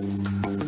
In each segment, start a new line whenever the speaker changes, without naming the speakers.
Thank you.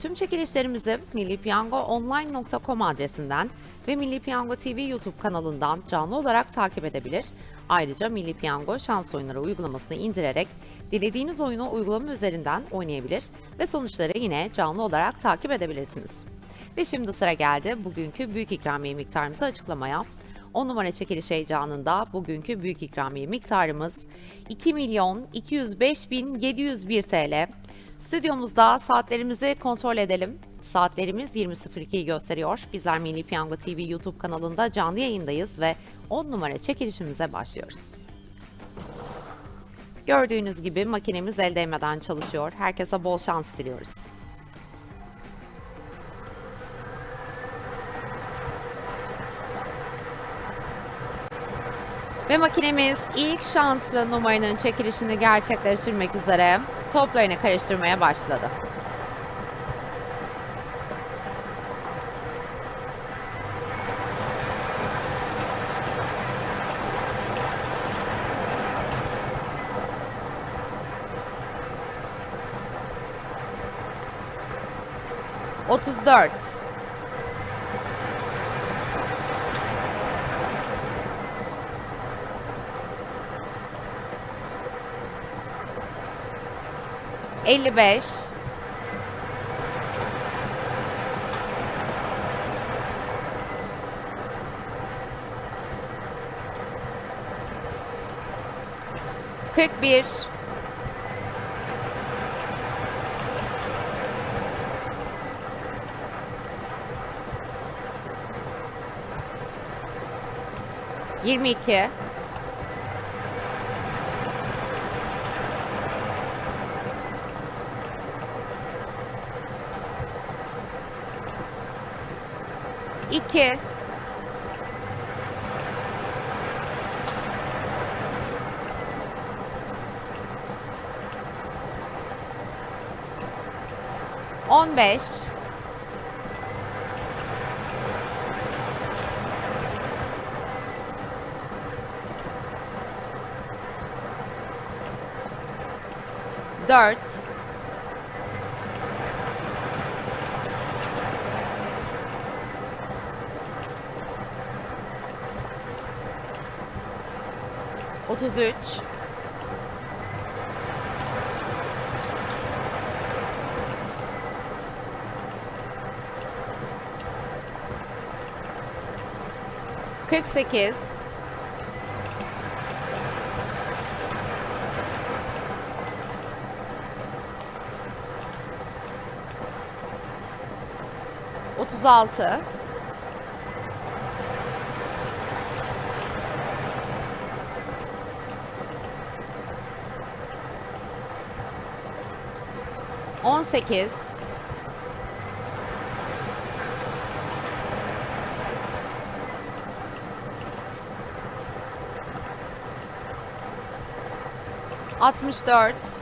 Tüm çekilişlerimizi millipiyangoonline.com adresinden ve Milli Piyango TV YouTube kanalından canlı olarak takip edebilir. Ayrıca Milli Piyango şans oyunları uygulamasını indirerek dilediğiniz oyunu uygulama üzerinden oynayabilir ve sonuçları yine canlı olarak takip edebilirsiniz. Ve şimdi sıra geldi bugünkü büyük ikramiye miktarımızı açıklamaya. 10 numara çekiliş heyecanında bugünkü büyük ikramiye miktarımız 2 milyon 205 bin 701 TL. Stüdyomuzda saatlerimizi kontrol edelim. Saatlerimiz 20.02'yi gösteriyor. Bizler Milli Piyango TV YouTube kanalında canlı yayındayız ve 10 numara çekilişimize başlıyoruz. Gördüğünüz gibi makinemiz el değmeden çalışıyor. Herkese bol şans diliyoruz. Ve makinemiz ilk şanslı numaranın çekilişini gerçekleştirmek üzere toplarını karıştırmaya başladı. Otuz dört. Elli beş. Kırk 2 15 4 33 48 36 18 64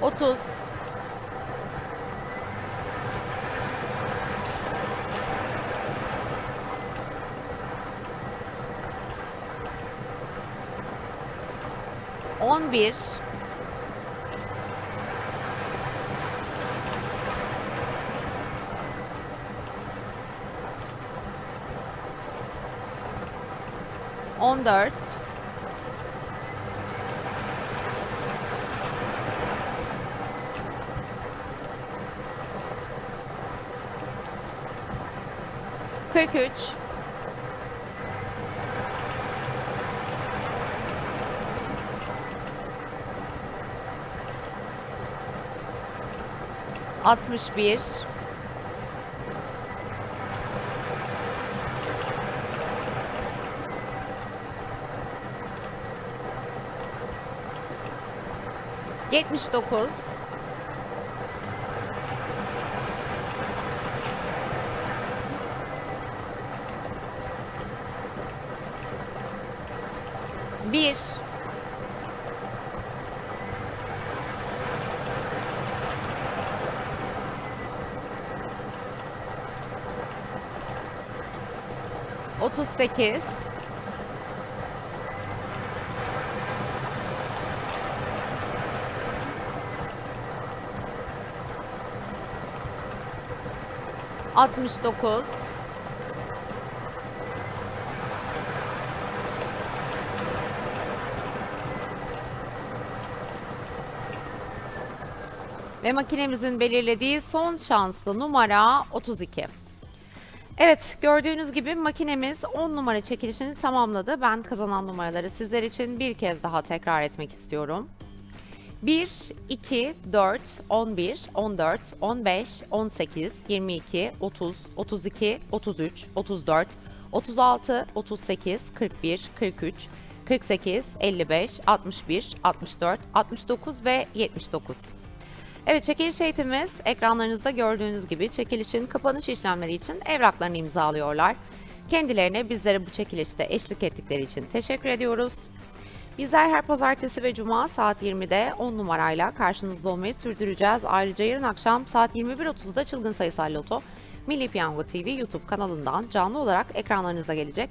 30 11 14 43 61 79 38 69 ve makinemizin belirlediği son şanslı numara 32. Evet gördüğünüz gibi makinemiz 10 numara çekilişini tamamladı. Ben kazanan numaraları sizler için bir kez daha tekrar etmek istiyorum. 1, 2, 4, 11, 14, 15, 18, 22, 30, 32, 33, 34, 36, 38, 41, 43, 48, 55, 61, 64, 69 ve 79. Evet çekiliş eğitimimiz ekranlarınızda gördüğünüz gibi çekilişin kapanış işlemleri için evraklarını imzalıyorlar. Kendilerine bizlere bu çekilişte eşlik ettikleri için teşekkür ediyoruz. Bizler her pazartesi ve cuma saat 20'de 10 numarayla karşınızda olmayı sürdüreceğiz. Ayrıca yarın akşam saat 21.30'da Çılgın Sayısal Loto Milli Piyango TV YouTube kanalından canlı olarak ekranlarınıza gelecek.